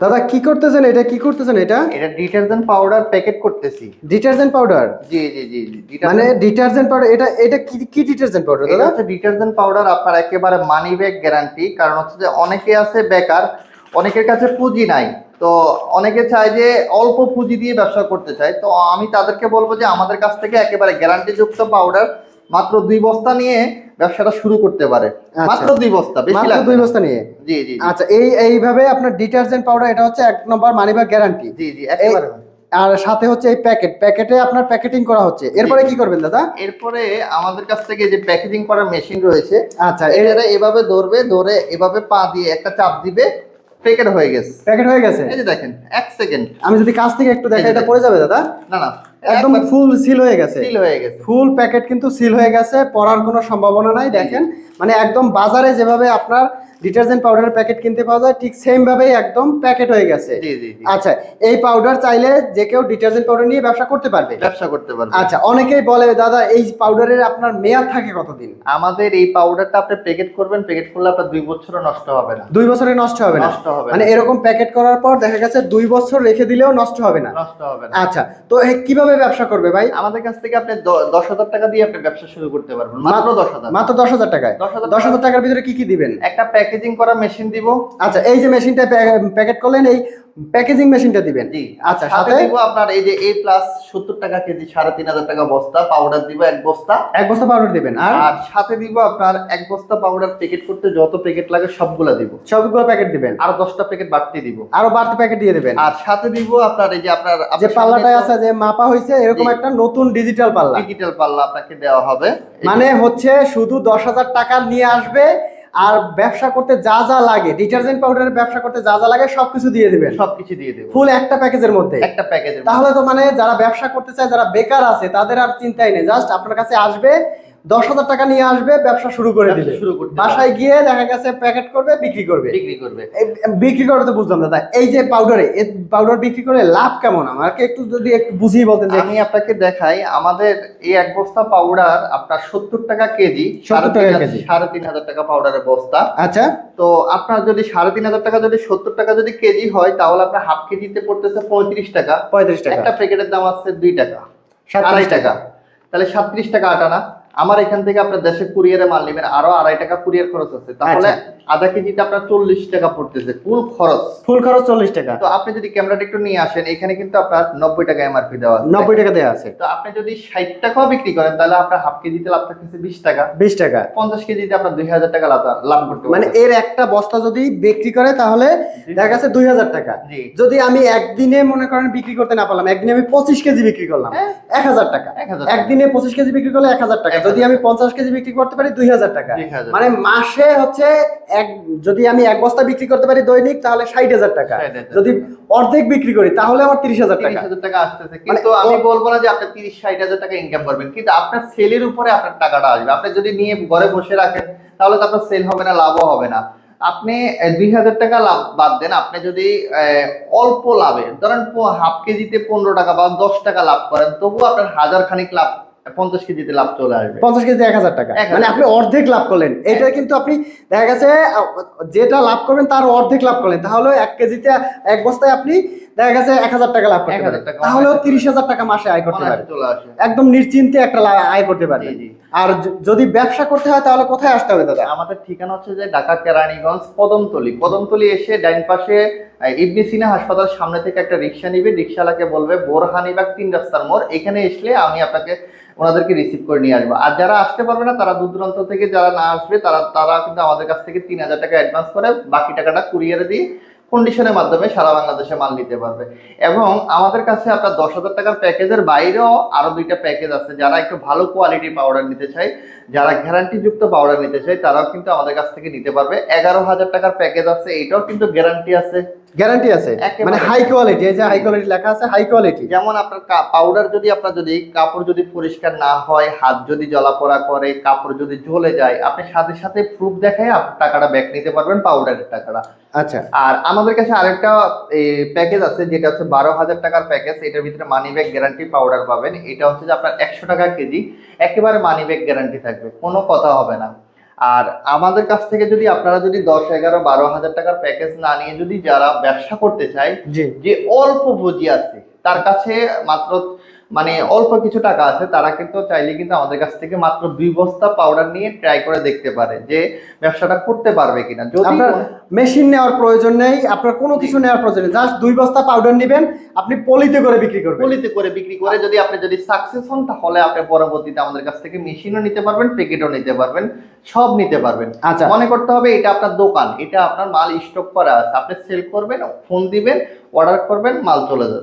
দাদা কি করতেছেন? এটা কি করতেছেন এটা? এটা ডিটারজেন্ট পাউডার প্যাকেট করতেছি। Detergent powder? জি জি জি মানে ডিটারজেন্ট পাউডার এটা এটা কি কি ডিটারজেন্ট পাউডার দাদা? হচ্ছে ডিটারজেন্ট পাউডার আপনার একেবারে মানি ব্যাগ গ্যারান্টি কারণ হচ্ছে যে অনেকে আছে বেকার অনেকের কাছে পুঁজি নাই। তো অনেকে চায় যে অল্প পুঁজি দিয়ে ব্যবসা করতে চায়। তো আমি তাদেরকে বলব যে আমাদের কাছ থেকে একেবারে গ্যারান্টিযুক্ত পাউডার মাত্র দুই বস্তা নিয়ে ব্যবসাটা শুরু করতে পারে। আচ্ছা। মাত্র দুই বস্তা বেশি লাগবে দুই বস্তা নিয়ে? জি জি। আচ্ছা এই এইভাবে আপনার ডিটারজেন্ট পাউডার এটা হচ্ছে এক নম্বর মানি মানিব্যাগ গ্যারান্টি জি জি একেবারে। আর সাথে হচ্ছে এই প্যাকেট প্যাকেটে আপনার প্যাকেটিং করা হচ্ছে। এরপরে কি করবেন দাদা? এরপরে আমাদের কাছ থেকে যে প্যাকেজিং করার মেশিন রয়েছে আচ্ছা এর এটা এভাবে ধরবে ধরে এভাবে পা দিয়ে একটা চাপ দিবে প্যাকেট হয়ে গেছে। প্যাকেট হয়ে গেছে? এই যে দেখেন এক সেকেন্ড আমি যদি কাছ থেকে একটু দেখাই এটা। পড়ে যাবে দাদা? না না একদম ফুল সিল হয়ে গেছে। সিল হয়ে গেছে। ফুল প্যাকেট কিন্তু সিল হয়ে গেছে পড়ার কোনো সম্ভাবনা নাই দেখেন। মানে একদম বাজারে যেভাবে আপনার ডিটারজেন্ট পাউডারের প্যাকেট কিনতে পাওয়া যায় ঠিক সেম ভাবেই একদম প্যাকেট হয়ে গেছে। জি জি জি। আচ্ছা এই পাউডার চাইলে যে কেউ ডিটারজেন্ট পাউডার নিয়ে ব্যবসা করতে পারবে? ব্যবসা করতে পারবে। আচ্ছা অনেকেই বলে দাদা এই পাউডারের আপনার মেয়াদ থাকে কতদিন? আমাদের এই পাউডারটা আপনি প্যাকেট করবেন প্যাকেট করলে আপনার দুই বছরও নষ্ট হবে না। দুই বছরে নষ্ট হবে না? নষ্ট হবে মানে এরকম প্যাকেট করার পর দেখা গেছে দুই বছর রেখে দিলেও নষ্ট হবে না। নষ্ট হবে না। আচ্ছা তো এ কীভাবে ব্যবসা করবে ভাই? আমাদের কাছ থেকে আপনি দশ হাজার টাকা দিয়ে আপনি ব্যবসা শুরু করতে পারবেন মাত্র দশ হাজার মাত্র দশ হাজার টাকায়? 10,000 দশ হাজার টাকার ভিতরে কি কি দিবেন? একটা প্যাকেজিং করা মেশিন দিব। আচ্ছা এই যে মেশিনটা প্যাকেট করলেন এই প্যাকেজিং মেশিনটা দিবেন? জি। আচ্ছা সাথে সাথে? দিব আপনার এই যে এ প্লাস সত্তর টাকা কেজি সাড়ে তিন হাজার টাকা বস্তা পাউডার দিব এক বস্তা। এক বস্তা পাউডার দিবেন আর? সাথে দিব আপনার এক বস্তা পাউডার প্যাকেট করতে যত প্যাকেট লাগে সবগুলা দিব। সবগুলো প্যাকেট দিবেন? আর দশটা প্যাকেট বাড়তি দিব। আরও বাড়তি প্যাকেট দিয়ে দিবেন? আর সাথে দিব আপনার এই যে আপনার যে পাল্লাটায় আছে যে মাপা হয়েছে এরকম একটা নতুন ডিজিটাল পাল্লা। ডিজিটাল পাল্লা আপনাকে দেওয়া হবে। মানে হচ্ছে শুধু দশ হাজার টাকা নিয়ে আসবে আর ব্যবসা করতে যা যা লাগে ডিটারজেন্ট পাউডারের ব্যবসা করতে যা যা লাগে সবকিছু দিয়ে দিবেন। সবকিছু দিয়ে দেবে। ফুল একটা প্যাকেজের মধ্যে। একটা প্যাকেজ তাহলে তো মানে যারা ব্যবসা করতে চায় যারা বেকার আছে তাদের আর চিন্তাই নেই। জাস্ট আপনার কাছে আসবে দশ হাজার টাকা নিয়ে আসবে ব্যবসা শুরু করে দিবে। বাসায় গিয়ে দেখা গেছে প্যাকেট করবে বিক্রি করবে। বিক্রি করবে। বিক্রি করে তো বুঝলাম দাদা এই যে পাউডারে এই পাউডার বিক্রি করে লাভ কেমন? আমাকে একটু যদি একটু বুঝিয়ে বলতেন আমি আপনাকে দেখাই আমাদের এই এক বস্তা পাউডার আপনার সত্তর টাকা কেজি 70 টাকা কেজি। সাড়ে তিন হাজার টাকা পাউডারের বস্তা। আচ্ছা। তো আপনার যদি সাড়ে তিন হাজার টাকা যদি সত্তর টাকা যদি কেজি হয় তাহলে আপনার হাফ কেজিতে পড়তেছে পঁয়ত্রিশ টাকা। পঁয়ত্রিশ টাকা। একটা প্যাকেটের দাম আসছে দুই টাকা আড়াই টাকা। তাহলে সাতত্রিশ টাকা আটানা। আমার এখান থেকে আপনার দেশে কুরিয়ারে মাল নেবেন আরও আড়াই টাকা কুরিয়ার খরচ আছে। তাহলে আধা কেজিতে আপনার চল্লিশ টাকা পড়তেছে ফুল খরচ। ফুল খরচ চল্লিশ টাকা। তো আপনি যদি ক্যামেরাটা একটু নিয়ে আসেন এখানে কিন্তু আপনার নব্বই টাকা এমআরপি দেওয়া আছে। নব্বই টাকা দেওয়া আছে। তো আপনি যদি ষাট টাকাও বিক্রি করেন তাহলে আপনার হাফ কেজিতে লাভ থাকতেছে বিশ টাকা। বিশ টাকা। পঞ্চাশ কেজিতে আপনার দুই হাজার টাকা লাভ লাভ করতে মানে এর একটা বস্তা যদি বিক্রি করে তাহলে দেখা গেছে দুই হাজার টাকা। যদি আমি একদিনে মনে করেন বিক্রি করতে না পারলাম একদিনে আমি পঁচিশ কেজি বিক্রি করলাম হ্যাঁ। এক হাজার টাকা। এক হাজার একদিনে পঁচিশ কেজি বিক্রি করলে এক হাজার টাকা। যদি আমি পঞ্চাশ কেজি বিক্রি করতে পারি দুই হাজার টাকা। মানে মাসে হচ্ছে এক যদি আমি এক বস্তা বিক্রি করতে পারি দৈনিক তাহলে ষাট হাজার টাকা। যদি অর্ধেক বিক্রি করি তাহলে আমার তিরিশ হাজার টাকা। টাকা আসতেছে। মানে কিন্তু আমি বলব না যে আপনি তিরিশ ষাট হাজার টাকা ইনকাম করবেন। কিন্তু আপনার সেলের উপরে আপনার টাকাটা আসবে। আপনি যদি নিয়ে ঘরে বসে রাখেন তাহলে তো আপনার সেল হবে না লাভও হবে না। আপনি দুই হাজার টাকা লাভ বাদ দেন। আপনি যদি অল্প লাভে ধরেন হাফ কেজিতে পনেরো টাকা বা দশ টাকা লাভ করেন তবুও আপনার হাজার খানিক লাভ পঞ্চাশ কেজিতে লাভ চলে আসবে। পঞ্চাশ কেজি এক হাজার টাকা। মানে আপনি অর্ধেক লাভ করলেন। এটা কিন্তু আপনি দেখা গেছে যেটা লাভ করবেন তার অর্ধেক লাভ করলেন। তাহলে এক কেজিতে এক বস্তায় আপনি দেখা গেছে এক হাজার টাকা লাভ করতে পারেন। তাহলেও তিরিশ হাজার টাকা মাসে আয় করতে পারেন। একদম নিশ্চিন্তে একটা আয় করতে পারবেন। আর যদি ব্যবসা করতে হয় তাহলে কোথায় আসতে হবে দাদা? আমাদের ঠিকানা হচ্ছে যে ঢাকা কেরানীগঞ্জ কদমতলি কদমতলি এসে ডাইন পাশে ইবনে সিনা হাসপাতাল সামনে থেকে একটা রিক্সা নিবে। রিক্সাওয়ালাকে বলবে বোরহানিবাগ তিন রাস্তার মোড়। এখানে আসলে আমি আপনাকে ওনাদেরকে রিসিভ করে নিয়ে আসব। আর যারা আসতে পারবে না, তারা দূর দূরান্ত থেকে যারা না আসবে, তারা তারা কিন্তু আমাদের কাছ থেকে তিন হাজার টাকা অ্যাডভান্স করে বাকি টাকাটা কুরিয়ারে দিয়ে কন্ডিশনের মাধ্যমে সারা বাংলাদেশে মাল নিতে পারবে। এবং আমাদের কাছে আপনার দশ হাজার টাকার প্যাকেজের বাইরেও আরও দুইটা প্যাকেজ আছে। যারা একটু ভালো কোয়ালিটির পাউডার নিতে চায়, যারা গ্যারান্টি যুক্ত পাউডার নিতে চায়, তারাও কিন্তু আমাদের কাছ থেকে নিতে পারবে। এগারো হাজার টাকার প্যাকেজ আছে, এটাও কিন্তু গ্যারান্টি আছে। গ্যারান্টি আছে। মানে হাই কোয়ালিটি এই যে হাই কোয়ালিটি লেখা আছে হাই কোয়ালিটি যেমন আপনার পাউডার যদি আপনার যদি কাপড় যদি পরিষ্কার না হয় হাত যদি জ্বলাপোড়া করে কাপড় যদি জ্বলে যায় আপনি সাথে সাথে প্রুফ দেখায় আপনি টাকাটা ব্যাক নিতে পারবেন পাউডারের টাকাটা। আচ্ছা। আর আমাদের কাছে আরেকটা প্যাকেজ আছে যেটা হচ্ছে বারো হাজার টাকার প্যাকেজ এটার ভিতরে মানি ব্যাগ গ্যারান্টি পাউডার পাবেন। এটা হচ্ছে যে আপনার একশো টাকা কেজি একেবারে মানি ব্যাগ গ্যারান্টি থাকবে কোনো কথা হবে না। আর আমাদের কাছ থেকে যদি আপনারা যদি দশ এগারো বারো হাজার টাকার প্যাকেজ না নিয়ে যদি যারা ব্যবসা করতে চায় যে অল্প পুঁজি আছে তার কাছে মাত্র মানে অল্প কিছু টাকা আছে তারা কিন্তু চাইলে কিন্তু আমাদের কাছ থেকে মাত্র দুই বস্তা পাউডার নিয়ে ট্রাই করে দেখতে পারে যে ব্যবসাটা করতে পারবে কিনা। যদি আপনার মেশিন নেওয়ার প্রয়োজন নেই আপনার কোনো কিছু নেওয়ার প্রয়োজন নেই জাস্ট দুই বস্তা পাউডার নেবেন আপনি পলিতে করে বিক্রি করবেন। পলিতে করে বিক্রি করে যদি আপনি যদি সাকসেস হন তাহলে আপনি পরবর্তীতে আমাদের কাছ থেকে মেশিনও নিতে পারবেন প্যাকেটও নিতে পারবেন সব নিতে পারবেন। আচ্ছা। মনে করতে হবে এটা আপনার দোকান এটা আপনার মাল স্টক করা আছে। আপনি সেল করবেন ফোন দিবেন অর্ডার করবেন মাল চলে যাবে।